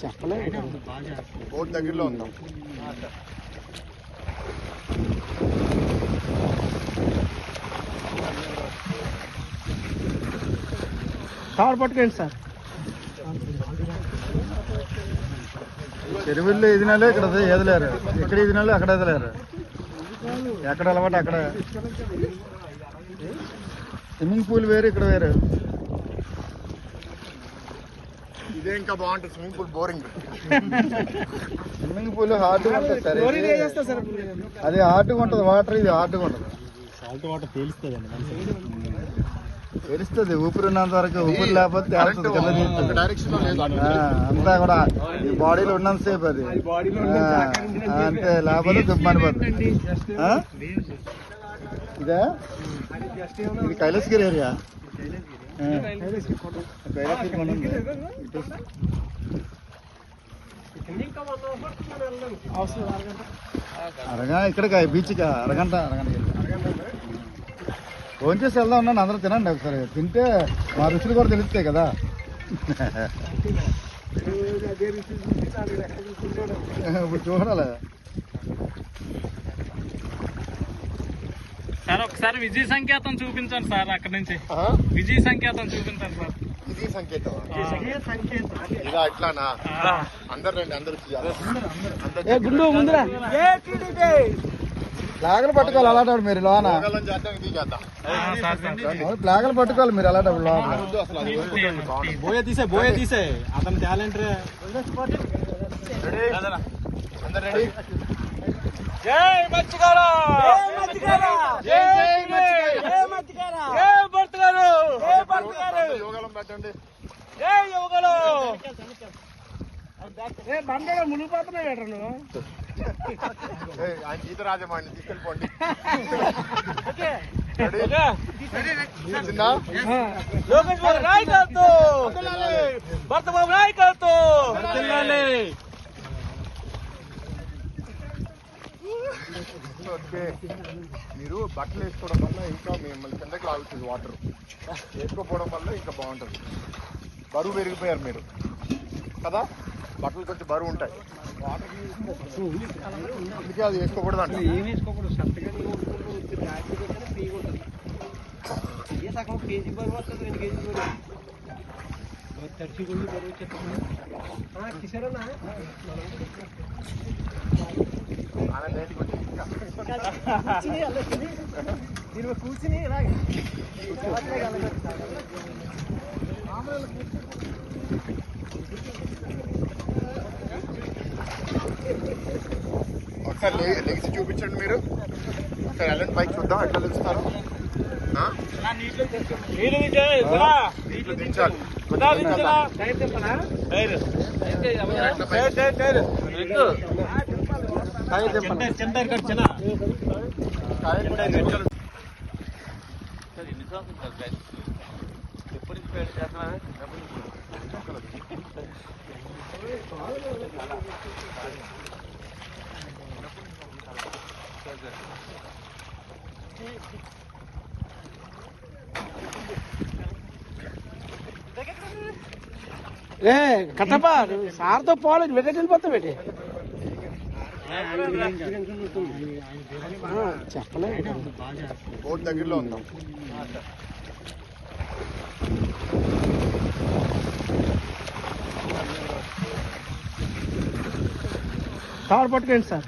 చెప్పలేదు బోట్ దగ్గరలో ఉందాం కవర్ పట్టుకోండి సార్ చెరువుల్లో ఎదినాలు ఇక్కడ ఎదలేరు ఇక్కడ ఎదినాలో అక్కడ ఎదలేరు ఎక్కడ అలవాటు అక్కడ? స్విమ్మింగ్ పూల్ వేరు ఇక్కడ వేరు. ఇదే ఇంకా బాగుంటుంది swimming pool boring swimming pool హార్డ్గా ఉంటుంది సార్. అది హార్డ్గా ఉంటుంది వాటర్ ఇది హార్డ్గా ఉంటుంది. సాల్ట్ వాటర్ తేలిస్తుందండి తెలుస్తుంది ఊపిరి ఉన్నంత వరకు ఊపిరి లేకపోతే అంతా కూడా ఈ బాడీలో ఉన్నంతసేపు అది. ఆ, అంతే లేకపోతే దుమ్మనిపోతుంది ఆ? ఇదా? ఇది కైలాసగిరి ఏరియా అరగా ఇక్కడ బీచ్కా అరగంట అరగంట ఫోన్ చేసి వెళ్దాం ఉన్నాను అందరూ తినండి ఒకసారి. తింటే మా రుచులు కూడా తెలుస్తాయి కదా. ఇప్పుడు చూడాలి. సార్ ఒకసారి విజయ సంకేతం చూపించండి సార్ అక్కడ నుంచి. విజయ సంకేతం చూపించండి సార్. సంకేతం. ఇదా ఇట్లానా? అందరు రండి అందరు ఏ గుండు ముందురా. ప్లాగలు పట్టుకోవాలి అలాంటప్పుడు మీరు లోన? ప్లాగలు పట్టుకోవాలి మీరు అలాంటప్పుడు లోన? బోయ తీసే బోయ తీసే. అతని టాలెంట్ అందరు రెడీ. జై మత్స్యకారా! యోగాలం పెట్టండి. జై! ఏ బండగా మునిగిపోతున్నావు ఏట్రా నువ్వు? ఆయన గీత రాజమాన్ని తీసుకెళ్ళిపోండి? లోకేష్ బాబు నాయకత్వం! భర్త బాబు నాయకత్వం! వచ్చే మీరు బట్టలు వేసుకోవడం వల్ల ఇంకా మిమ్మల్ని కిందకి లాగుతుంది వాటర్ వేసుకోకపోవడం వల్ల ఇంకా బాగుంటుంది. బరువు పెరిగిపోయారు మీరు. కదా? బట్టలు కొంచెం బరువు ఉంటాయి. అందుకే అది వేసుకోకూడదు. అంటే ఏం వేసుకోకూడదు ఉంటుంది. ఏ కేజీ బరువు వస్తుంది? రెండు కేజీ బరువు తడిచి గుండి బరువు కూర్చుని ఇలాగే ఒకసారి లే- లెగ్స్ చూపించండి మీరు. ఒకసారి ఎలాంటి బైక్ చూద్దాం ఎట్లా లెగుస్తారు నీళ్ళు నీటిలో దించాలి కొంచెం దించాలా? టైర్ తిప్పనా ఎట్లా బైక్? టైర్ కూడా దించాలి. ఎన్ని సంవత్సరాలు సార్ ఎప్పుడు నుంచి చేస్తున్నా ఏ కట్టపా సార్తో పోలేదు వెంకట వెళ్ళిపోతా పెట్టి చెప్పలేదు బోట్ దగ్గరలో ఉందాం కవర్ పట్టుకోండి సార్.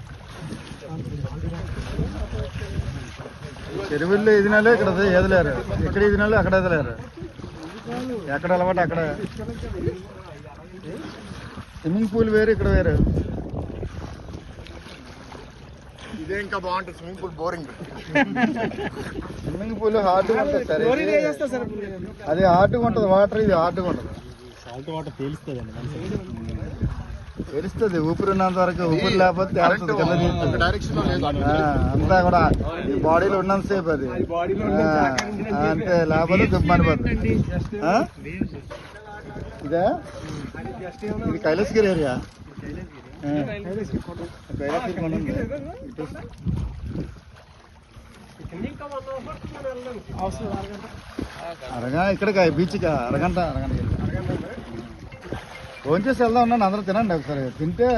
చెరువుల్లో ఎదినాలు ఇక్కడ ఎదలేరు ఇక్కడ ఎదినాలు అక్కడ ఎదలేరు ఎక్కడ అలవాటు అక్కడ? స్విమ్మింగ్ పూల్ వేరు ఇక్కడ వేరు. ఇదే ఇంకా బాగుంటుంది swimming pool boring. Swimming pool హార్డ్గా ఉంటుంది సార్. అది హార్డ్గా ఉంటుంది వాటర్ ఇది హార్డ్గా ఉంటుంది. సాల్ట్ వాటర్ తేలిస్తుందండి తెలుస్తుంది ఊపిరి ఉన్నంత వరకు ఊపిరి లేకపోతే తేలుతుంది కింద తీస్తుంది అంతా కూడా ఈ బాడీలో ఉన్నంతసేపు అది. అంతే లేకపోతే దుమ్మనిపోతుంది ఆ? ఇదే? ఇది కైలాసగిరి ఏరియా? కైలాసగిరి. కొండ. ఉంది. అరగా ఇక్కడికి బీచ్కి అరగంట అరగంట. ఫోన్ చేసి వెళ్దాం ఉన్నాను అందరూ తినండి ఒకసారి. తింటే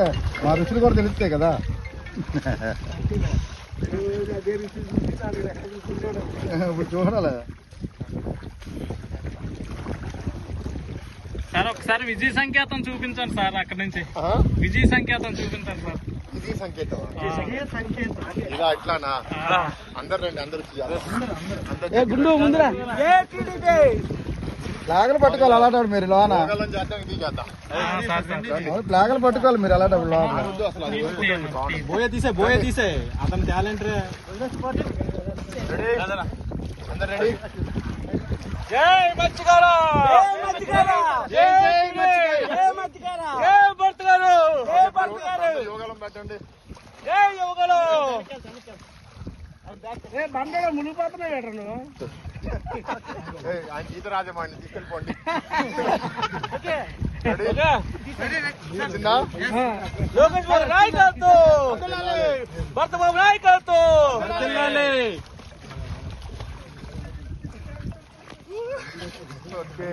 మా రుచులు కూడా తెలుస్తాయి కదా. ఇప్పుడు చూడాలి. సార్ ఒకసారి విజయ సంకేతం చూపించండి సార్ అక్కడ నుంచి. విజయ సంకేతం చూపించండి సార్. సంకేతం. ఇలా. అందరు రండి అందరు చూడాలి ఏ గుండు ముందురా. ఏ టీడీపీ? ప్లాగలు పట్టుకోవాలి అలాంటప్పుడు మీరు లోన. ప్లాగలు పట్టుకోవాలి మీరు అలాంటప్పుడు లోన. బోయ తీసే బోయ తీసే అతని టాలెంట్ రే. అందరు రెడీ. జై మత్స్యకార. జై మత్స్యకార. జై జై మత్స్యకార. జై భర్తగారు. జై భర్తగారు. యోగాలం పెట్టండి. జై యువకులు ఏ బండగా మునిగిపోతున్నాయి నువ్వు. ఆయన గీత రాజమాడిని తీసుకెళ్ళిపోండి. లోకేష్ బాబు భర్త బాబు ఓకే.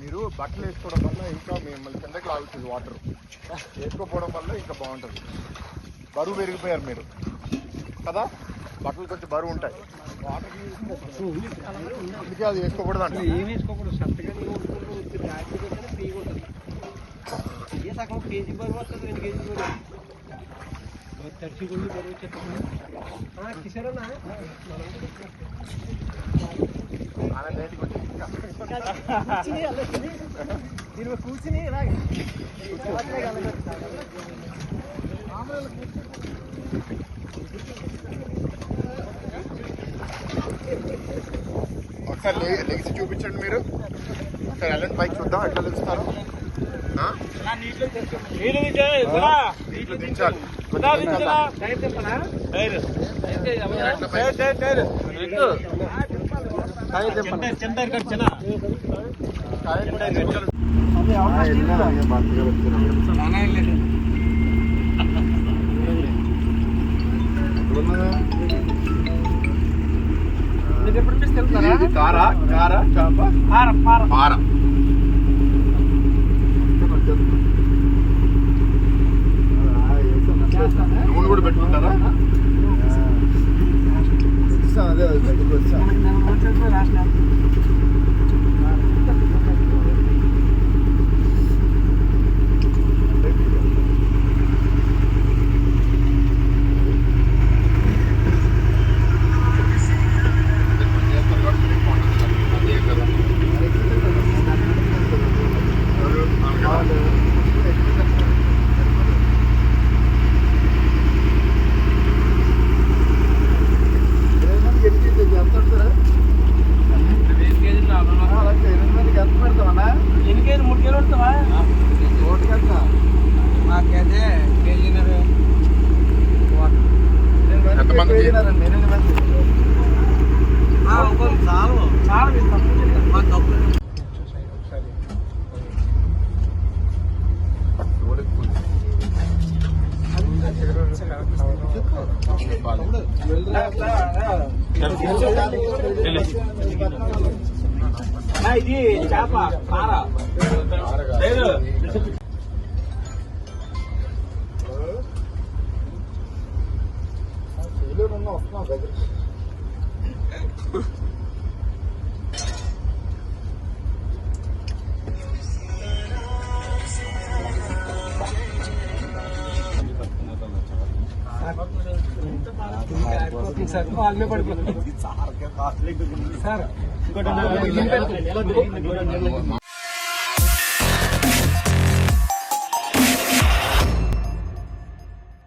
మీరు బట్టలు వేసుకోవడం వల్ల ఇంకా మిమ్మల్ని కిందకి లాగుతుంది వాటర్. వేసుకోకపోవడం వల్ల ఇంకా బాగుంటుంది. బరువు పెరిగిపోయారు మీరు. కదా? బట్టలు కొంచెం బరువు ఉంటాయి. అందుకే అది వేసుకోకూడదు. అంట ఏం వేసుకోకూడదు సత్తగా ఫ్రీగా ఉంటుంది ఏ సగం కేజీ బరువు వస్తుంది రెండు కేజీ బరువు. తడిచి బరువు కూర్చుని ఇలాగే. ఒకసారి లెగిసి చూపించండి మీరు. ఒకసారి వెళ్ళండి బైక్ చూద్దాం ఎట్లా లెగుస్తారు? ఇట్లా దించాలి కొంచెం దించాలా? ఎట్లా బైక్? కాయ కొంచెం మీరు ఎప్పుడు మిస్ ఇది కారా? కారా? చేప? పారం పారం వస్తున్నావు దగ్గర सर। माल